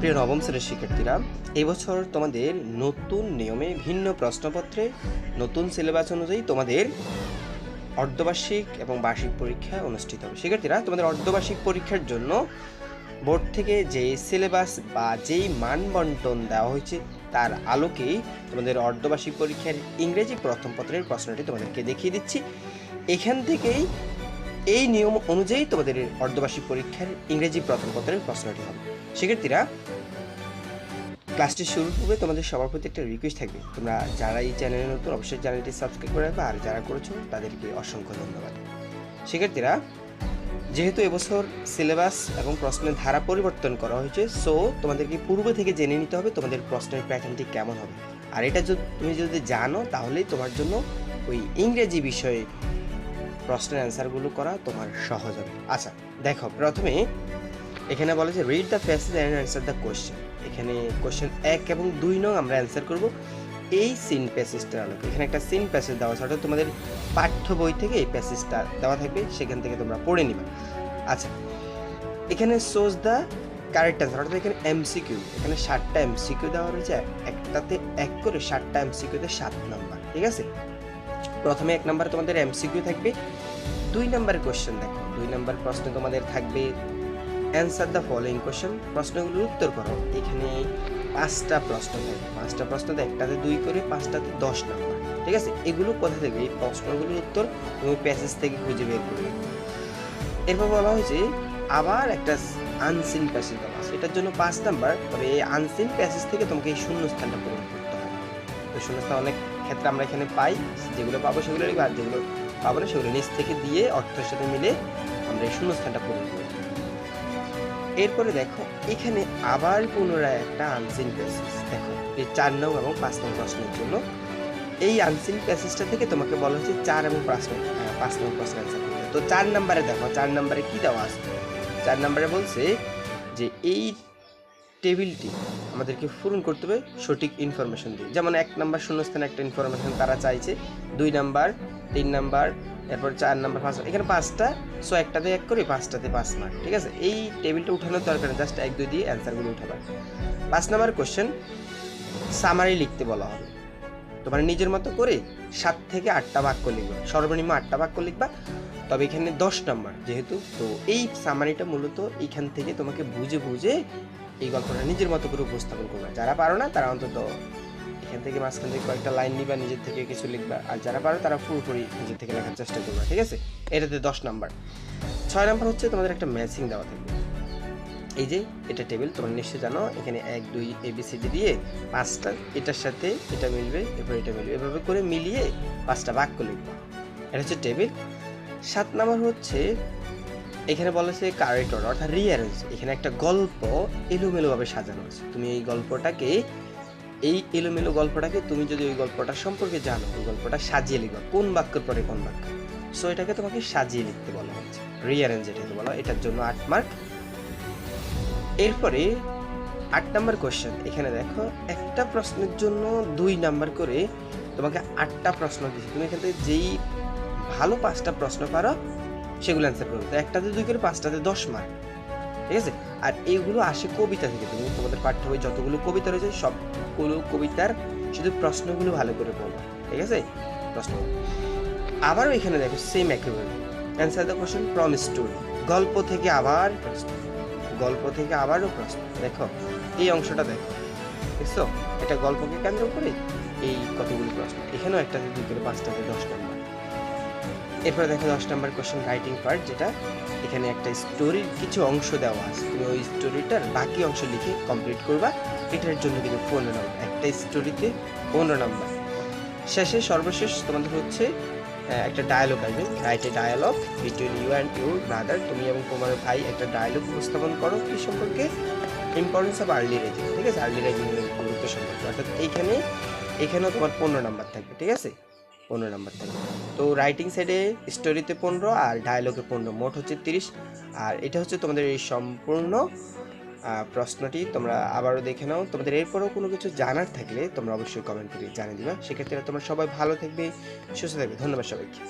প্রিয় নবম শ্রেণির শিক্ষার্থীরা, এবছর তোমাদের নতুন নিয়মে ভিন্ন প্রশ্নপত্রে নতুন সিলেবাস অনুযায়ী তোমাদের অর্ধবার্ষিক এবং বার্ষিক পরীক্ষা অনুষ্ঠিত হবে। শিক্ষার্থীরা, তোমাদের অর্ধবার্ষিক পরীক্ষার জন্য বোর্ড থেকে যে সিলেবাস বা যেই মানবন্টন দেওয়া হয়েছে, তার আলোকেই তোমাদের অর্ধবার্ষিক পরীক্ষার ইংরেজি প্রথম পত্রের প্রশ্নটি তোমাদেরকে দেখিয়ে দিচ্ছি। এখান থেকেই এই নিয়ম অনুযায়ী তোমাদের অর্ধবার্ষিক পরীক্ষার ইংরেজি প্রথম পত্রের প্রশ্নটি হবে। শিক্ষার্থীরা ক্লাসটি শুরু হবে, তোমাদের সবার প্রতি একটা রিকোয়েস্ট থাকবে। তোমরা যারা এই চ্যানেলে নতুন, অবশ্যই চ্যানেলটি সাবস্ক্রাইব করে রাখবে, আর যারা করেছ, তাদেরকে অসংখ্য ধন্যবাদ। শিক্ষার্থীরা, যেহেতু এবছর সিলেবাস এবং প্রশ্নের ধারা পরিবর্তন করা হয়েছে সো তোমাদেরকে পূর্ব থেকে জেনে নিতে হবে তোমাদের প্রশ্নের প্যাটার্নটি কেমন হবে। আর এটা তুমি যদি জানো, তাহলেই তোমার জন্য ওই ইংরেজি বিষয়ে প্রশ্নের অ্যান্সারগুলো করা তোমার সহজ হবে। আচ্ছা দেখো, প্রথমে এখানে বলে যে read the passage and answer the question এখানে কোয়েশ্চেন এক এবং দুই নং আমরা অ্যান্সার করব। এই সিন প্যাসেজটার আলোকে। এখানে একটা সিন প্যাসেজ দেওয়া আছে, অর্থাৎ তোমাদের পাঠ্য বই থেকে এই প্যাসেজটা দেওয়া থাকবে, সেখান থেকে তোমরা পড়ে নিবে। আচ্ছা এখানে সোজ দ্য কারেক্ট অ্যান্সার অর্থাৎ এখানে এমসিকিউ এখানে ষাটটা এমসিকিউ দেওয়া রয়েছে, একটাতে এক করে ষাটটা এমসিকিউতে সাত নাম্বার ঠিক আছে? প্রথমে এক নাম্বার তোমাদের এমসিকিউ থাকবে, দুই নাম্বার কোশ্চেন দেখো, দুই নাম্বার প্রশ্ন তোমাদের থাকবে অ্যান্সার দ্য ফলোয়িং কোশ্চেন প্রশ্নগুলোর উত্তর করো। এখানে পাঁচটা প্রশ্ন থাকবে পাঁচটা প্রশ্নতে একটাতে দুই করে, পাঁচটাতে দশ নাম্বার, ঠিক আছে? এগুলো কোথা থেকে? এই প্রশ্নগুলোর উত্তর তুমি প্যাসেজ থেকে খুঁজে বের করবে এরপর বলা হয়েছে, আবার একটা আনসিন প্যাসেজ দেওয়া এটার জন্য পাঁচ নাম্বার, তবে এই আনসিন প্যাসেজ থেকে তোমাকে এই শূন্যস্থানটা পূরণ করতে হবে। তো শূন্যস্থান অনেক ক্ষেত্রে আমরা এখানে পাই। যেগুলো পাবো সেগুলো লিখব আর যেগুলো পাবো না সেগুলো নিচ থেকে দিয়ে অর্থের সাথে মিলে আমরা এই শূন্যস্থানটা পূরণ করব এরপরে দেখো এখানে আবার পুনরায় একটা আনসিন প্যাসেজ দেখো এই চার নং এবং পাঁচ নং প্রশ্নের জন্য এই আনসিন প্যাসেজটা থেকে তোমাকে বলা হচ্ছে চার এবং পাঁচ নং আহ, পাঁচ নং প্রশ্ন অ্যান্সার করতে তো চার নাম্বারে দেখো চার নাম্বারে কী দেওয়া আছে? চার নাম্বারে বলছে যে এই টেবিলটি আমাদেরকে পূরণ করতে হবে সঠিক ইনফরমেশন দিয়ে। যেমন এক নাম্বার শূন্যস্থানে একটা ইনফরমেশন তারা চাইছে, দুই নাম্বার, তিন নাম্বার, এরপর চার নাম্বার, পাঁচ এখানে পাঁচটা সো একটাতে এক করে পাঁচটাতে পাঁচ মার্ক ঠিক আছে? এই টেবিলটা উঠানোর দরকার জাস্ট এক, দুই দিয়ে অ্যান্সারগুলো উঠাবার পাঁচ নাম্বার কোশ্চেন সামারি লিখতে বলা হবে। তোমার নিজের মতো করে সাত থেকে আটটা বাক্য লিখবা। সর্বনিম্ন আটটা বাক্য লিখবা, তবে এখানে দশ নাম্বার যেহেতু, তো এই সামারিটা মূলত এখান থেকে তোমাকে বুঝে বুঝে এই গল্পটা নিজের মতো করে উপস্থাপন করবা। যারা পারো না, তারা অন্তত এখান থেকে মাঝখান থেকে কয়েকটা লাইন নিবা, নিজের থেকে কিছু লিখবা। আর যারা পারো, তারা পুরোপুরি নিজের থেকে লেখার চেষ্টা করবা, ঠিক আছে? এটাতে দশ নাম্বার। ছয় নাম্বার হচ্ছে তোমাদের একটা ম্যাচিং দেওয়া থাকবে। এই যে, এটা টেবিল তোমরা নিশ্চয়ই জানো, এখানে এক, দুই এবিসিডি দিয়ে পাঁচটা, এটার সাথে এটা মিলবে, এরপর এটা মিলবে। এভাবে করে মিলিয়ে পাঁচটা বাক্য লিখবে। এটা হচ্ছে টেবিল সাত নাম্বার হচ্ছে এখানে বলা হচ্ছে কারেক্ট অর্ডার অর্থাৎ রিয়ারেঞ্জ এখানে একটা গল্প এলোমেলোভাবে সাজানো আছে। তুমি এই গল্পটাকে, এই এলোমেলো গল্পটাকে তুমি যদি ওই গল্পটা সম্পর্কে জানো, ওই গল্পটা সাজিয়ে লিখবা। কোন বাক্যের পরে কোন বাক্য? সো এটাকে তোমাকে সাজিয়ে লিখতে বলা হচ্ছে রিয়ারেঞ্জ এটাকে বলা। এটার জন্য আট মার্ক এরপরে আট নাম্বার কোশ্চেন এখানে দেখো, একটা প্রশ্নের জন্য দুই নাম্বার করে তোমাকে আটটা প্রশ্ন দিচ্ছে তুমি এখান থেকে যেই ভালো পাঁচটা প্রশ্ন পারো সেগুলো অ্যান্সার করবে তো একটাতে দুই করে, পাঁচটাতে দশ মার্ক ঠিক আছে? আর এইগুলো আসে কবিতা থেকে। তুমি তোমাদের পাঠ্য বই যতগুলো কবিতা রয়েছে, সবগুলো কবিতার শুধু প্রশ্নগুলো ভালো করে পড়বা ঠিক আছে? প্রশ্ন। আবারও এখানে দেখো সেম একেবারে answer the question from story গল্প থেকে আবার প্রশ্ন। গল্প থেকে আবারও প্রশ্ন। দেখো, এই অংশটা দেখো। দেখছ? এটা গল্পকে কেন্দ্র করে এই কতগুলো প্রশ্ন। এখানেও একটাতে দুই করে, পাঁচটাতে দশ নম্বর এরপরে দেখো দশ নম্বর কোশ্চেন রাইটিং পার্ট যেটা এখানে একটা স্টোরির কিছু অংশ দেওয়া আছে। তুমি ওই স্টোরিটার বাকি অংশ লিখে কমপ্লিট করবা। এটার জন্য কিন্তু পনেরো নম্বর, একটা স্টোরিতে পনেরো নম্বর। শেষে সর্বশেষ তোমাদের হচ্ছে একটা ডায়ালগ আসবে। Right a dialogue between you and your brother তুমি এবং তোমার ভাই একটা ডায়ালগ উপস্থাপন করো কি সম্পর্কে ইম্পর্টেন্স অফ আর্লি রেজিং ঠিক আছে? আর্লি রেজিং গুরুত্ব সম্পর্কে। অর্থাৎ এইখানে, এখানেও তোমার পনেরো নাম্বার থাকবে, ঠিক আছে? পনেরো নাম্বার থেকে। তো রাইটিং সাইডে স্টোরিতে পনেরো আর ডায়লগে পনেরো, মোট হচ্ছে তিরিশ। আর এটা হচ্ছে তোমাদের এই সম্পূর্ণ প্রশ্নটি। তোমরা আবারও দেখে নাও। তোমাদের এরপরও কোনো কিছু জানার থাকলে তোমরা অবশ্যই কমেন্ট করে জানিয়ে দিবা। সেক্ষেত্রে তোমরা সবাই ভালো থাকবে, সুস্থ থাকবে। ধন্যবাদ সবাইকে।